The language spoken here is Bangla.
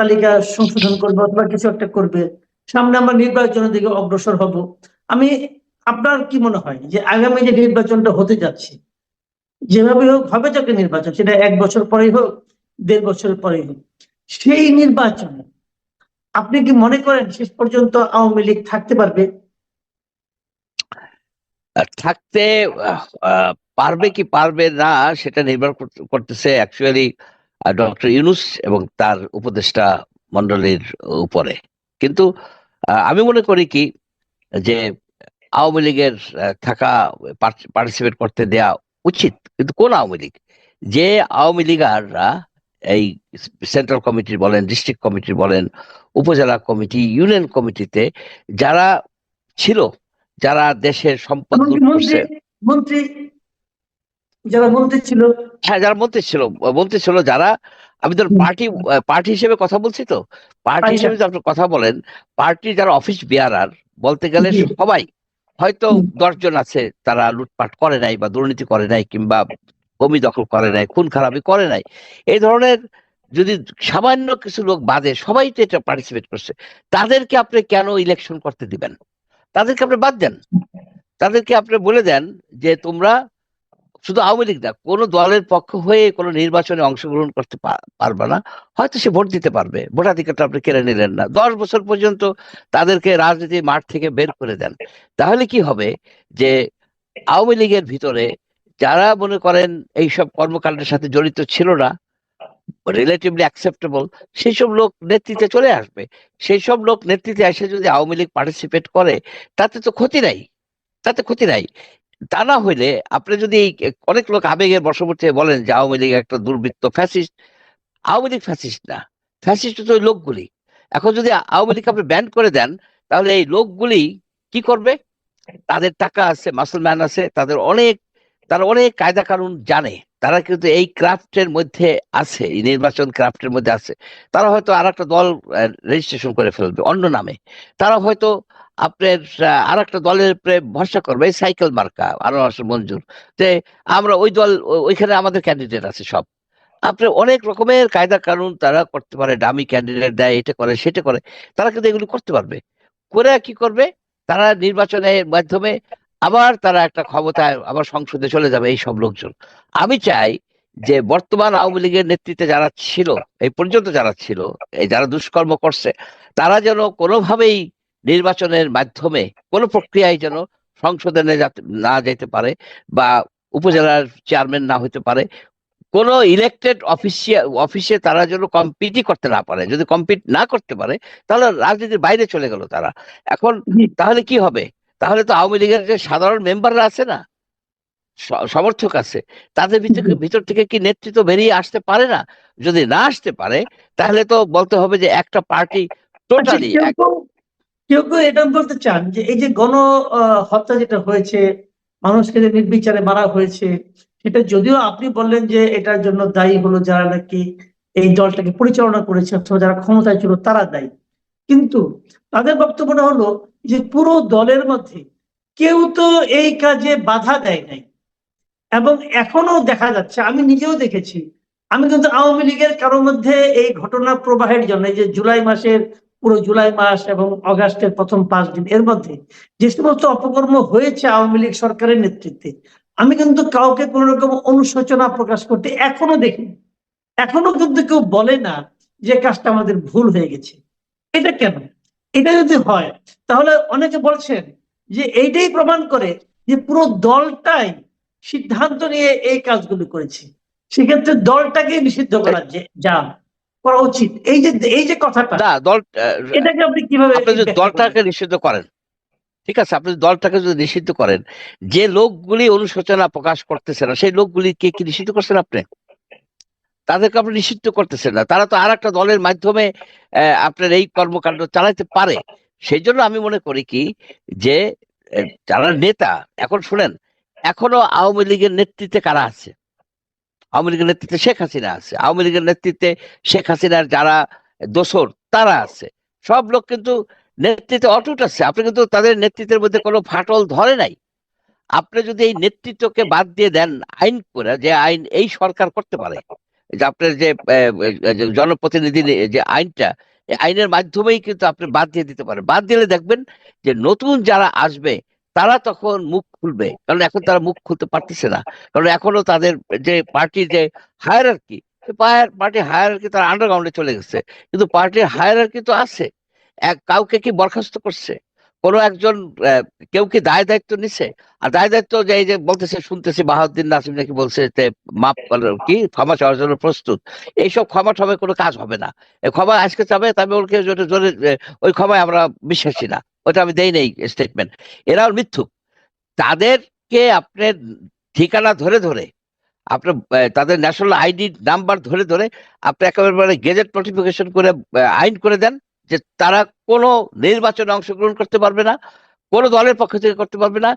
তালিকা সংশোধন করবে অথবা কিছু একটা করবে, সামনে আমরা নির্বাচনের দিকে অগ্রসর হব। আমি, আপনার কি মনে হয় যে আগামী যে নির্বাচনটা হতে যাচ্ছে, যেভাবে হোক, হবে একটা নির্বাচন, সেটা এক বছর পরেই হোক, দেড় বছর পরেই হোক, সেই নির্বাচনে আপনি কি মনে করেন শেষ পর্যন্ত আওয়ামী লীগ থাকতে পারবে? থাকতে পারবে কি পারবে না, সেটা নির্ভর করতেছে অ্যাকচুয়ালি ডক্টর ইউনুস এবং তার উপদেষ্টা মন্ডলীর উপরে। কিন্তু আমি মনে করি কি যে আওয়ামী লীগের থাকা পার্টিসিপেট করতে দেয়া উচিত। কিন্তু কোন আওয়ামী লীগ? যে আওয়ামী লীগাররা এই সেন্ট্রাল কমিটি বলেন ডিস্ট্রিক্ট কমিটি বলেন উপজেলা কমিটি ইউনিয়ন কমিটিতে যারা ছিল যারা দেশের সম্পদ মন্ত্রী যারা মন্ত্রী ছিল হ্যাঁ যারা মন্ত্রী ছিল মন্ত্রী ছিল যারা আমি হুম। পার্টি পার্টি হিসেবে কথা বলছি তো? পার্টি। হিসেবে যদি আপনি কথা বলেন পার্টির যারা অফিস বিয়ারার বলতে গেলে সবাই হয়তো দশজন আছে তারা লুটপাট করে নাই বা দুর্নীতি করে নাই কিংবা ভূমি দখল করে নাই খুন খারাপি করে নাই। এই ধরনের যদি সামান্য কিছু লোক বাদে সবাই তো এটা পার্টিসিপেট করছে তাদেরকে আপনি কেন ইলেকশন করতে দিবেন? তাদেরকে আপনি বাদ দেন। তাদেরকে আপনি বলে দেন যে তোমরা শুধু আওয়ামী লীগ না, কোনো দলের পক্ষ হয়ে কোনো নির্বাচনে অংশগ্রহণ করতে পারবে না। হয়তো সে ভোট দিতে পারবে। ভোটাধিকারটা আপনি কেড়ে নিলেন না। দশ বছর পর্যন্ত তাদেরকে রাজনীতি মাঠ থেকে বের করে দেন। তাহলে কি হবে যে আওয়ামী লীগের ভিতরে যারা মনে করেন এইসব কর্মকাণ্ডের সাথে জড়িত ছিল না রিলেটিভলি অ্যাকসেপ্টেবল সেই সব লোক নেতৃত্বে চলে আসবে। সেই সব লোক নেতৃত্বে এসে যদি আওয়ামী লীগ পার্টিসিপেট করে, তাতে তো ক্ষতি নাই। তাতে ক্ষতি নাই। তা না হইলে আপনি যদি অনেক লোক আবেগের বশবর্তী বলেন যে আওয়ামী লীগ একটা দুর্বৃত্ত ফ্যাসিস্ট আওয়ামী লীগ ফ্যাসিস্ট না। ফ্যাসিস্ট তো ওই লোকগুলি। এখন যদি আওয়ামী লীগ আপনি ব্যান করে দেন, তাহলে এই লোকগুলি কি করবে? তাদের টাকা আছে মাসলম্যান আছে, তাদের অনেক তারা অনেক কায়দা কানুন জানে। তারা কিন্তু এই ক্রাফটের মধ্যে আছে, এই নির্বাচন ক্রাফটের মধ্যে আছে। তারা হয়তো আর একটা দল রেজিস্ট্রেশন করে ফেলবে, অন্য নামে। তারা হয়তো আপনার আর একটা দলের উপরে ভরসা করবে সাইকেল মার্কা, আরও মঞ্জুর, যে আমরা ওই দল ওইখানে আমাদের ক্যান্ডিডেট আছে সব। আপনি অনেক রকমের কায়দা কানুন তারা করতে পারে, দামি ক্যান্ডিডেট দেয়, এটা করে, সেটা করে। তারা কিন্তু এগুলো করতে পারবে। করে কি করবে? তারা নির্বাচনের মাধ্যমে আবার তারা একটা ক্ষমতায় আবার সংসদে চলে যাবে এই সব লোকজন। আমি চাই যে বর্তমান আওয়ামী লীগের নেতৃত্বে যারা ছিল এই পর্যন্ত যারা ছিল এই যারা দুষ্কর্ম করছে তারা যেন কোনোভাবেই নির্বাচনের মাধ্যমে কোনো প্রক্রিয়ায় যেন সংসদে না যাতে- পারে বা উপজেলার চেয়ারম্যান না হতে পারে কোন ইলেক্টেড অফিসিয়া অফিসে তারা যেন কম্পিটই করতে না পারে। যদি কম্পিট না করতে পারে তাহলে রাজনীতির বাইরে চলে গেল তারা। এখন তাহলে কি হবে? তাহলে তো আওয়ামী লীগের যে সাধারণ মেম্বাররা আছে না সমর্থক আছে তাদের ভিতর ভিতর থেকে কি নেতৃত্ব বেরিয়ে আসতে পারে না? যদি না আসতে পারে তাহলে তো বলতে হবে যে একটা পার্টি আচ্ছা, টোটালি কেউ কেউ- কেউ এটা বলতে চান যে এই যে গণ হত্যা যেটা হয়েছে মানুষকে যে নির্বিচারে মারা হয়েছে সেটা যদিও আপনি বললেন যে এটার জন্য দায়ী হলো যারা নাকি এই দলটাকে পরিচালনা করেছে অথবা যারা ক্ষমতায় ছিল তারা দায়ী। কিন্তু তাদের বক্তব্যটা হলো যে পুরো দলের মধ্যে কেউ তো এই কাজে বাধা দেয় নাই। এবং এখনও দেখা যাচ্ছে, আমি নিজেও দেখেছি, আমি কিন্তু আওয়ামী লীগের কারোর মধ্যে এই ঘটনা প্রবাহের জন্য যে জুলাই মাসের, পুরো জুলাই মাস এবং অগাস্টের প্রথম পাঁচ দিন, এর মধ্যে যে সমস্ত অপকর্ম হয়েছে আওয়ামী লীগ সরকারের নেতৃত্বে, আমি কিন্তু কাউকে কোন রকম অনুশোচনা প্রকাশ করতে এখনও দেখিনি এখনও কিন্তু কেউ বলে না যে কাজটা আমাদের ভুল হয়ে গেছে। এটা কেন? এটা যদি হয় তাহলে অনেকে বলছেন যে এইটাই প্রমাণ করে যে পুরো দলটাই সিদ্ধান্ত নিয়ে এই কাজগুলো করেছে। সেক্ষেত্রে দলটাকে নিষিদ্ধ করা যে যা করা উচিত। এই যে এই যে কথাটা না দল এটাকে আপনি কীভাবে দলটাকে নিষিদ্ধ করেন ঠিক আছে আপনি দলটাকে যদি নিষিদ্ধ করেন যে লোকগুলি অনুশোচনা প্রকাশ করতেছে না সেই লোকগুলিকে কি নিষিদ্ধ করছেন আপনি? তাদেরকে আপনি নিষিদ্ধ করতেছেন না। তারা তো আর একটা দলের মাধ্যমে আপনার এই কর্মকাণ্ড চালাতে পারে। সেই জন্য আমি মনে করি কি, যে যারা নেতা, এখন শুনেন, এখনও আওয়ামী লীগের নেতৃত্বে কারা আছে? আওয়ামী লীগের নেতৃত্বে শেখ হাসিনা আছে। আওয়ামী লীগের নেতৃত্বে শেখ হাসিনার যারা দোসর, তারা আছে। সব লোক কিন্তু নেতৃত্বে অটুট আছে। আপনি কিন্তু তাদের নেতৃত্বের মধ্যে কোনো ফাটল ধরে নাই। আপনি যদি এই নেতৃত্বকে বাদ দিয়ে দেন, আইন করে যে আইন এই সরকার করতে পারে যে আপনার যে জনপ্রতিনিধি যে আইনটা, এই আইনের মাধ্যমেই কিন্তু আপনি বাদ দিয়ে দিতে পারেন। বাদ দিলে দেখবেন যে নতুন যারা আসবে, তারা তখন মুখ খুলবে। কারণ এখন তারা মুখ খুলতে পারতেছে না। কারণ এখনও তাদের যে পার্টির যে হায়ারার্কি পার্টি হায়ারার্কি তারা আন্ডারগ্রাউন্ডে চলে গেছে। কিন্তু পার্টির হায়ার হায়ারার্কি তো আছে। এক কাউকে কি বরখাস্ত করছে? কোনো একজন কেউ কি দায় দায়িত্ব নিছে? আর দায় দায়িত্ব যে এই যে বলতেছে, শুনতেছি বাহাউদ্দিন নাসিম নাকি বলছে যে মাপ কি, ক্ষমা চাওয়ার জন্য প্রস্তুত। এইসব ক্ষমা টমে কোনো কাজ হবে না। ক্ষমা আজকে চাবে তবে ওকে জোরে ওই ক্ষমায় আমরা বিশ্বাসী না। ওটা আমি দেই নেই স্টেটমেন্ট এরাও মিথ্যুক। তাদেরকে আপনার ঠিকানা ধরে ধরে আপনার তাদের ন্যাশনাল আইডি নাম্বার ধরে ধরে, আপনি একেবারে মানে গেজেট নোটিফিকেশন করে আইন করে দেন। যে তারা কোনো নির্বাচনে অংশগ্রহণ করতে পারবে না, কোনো দলের পক্ষ থেকে করতে পারবে না।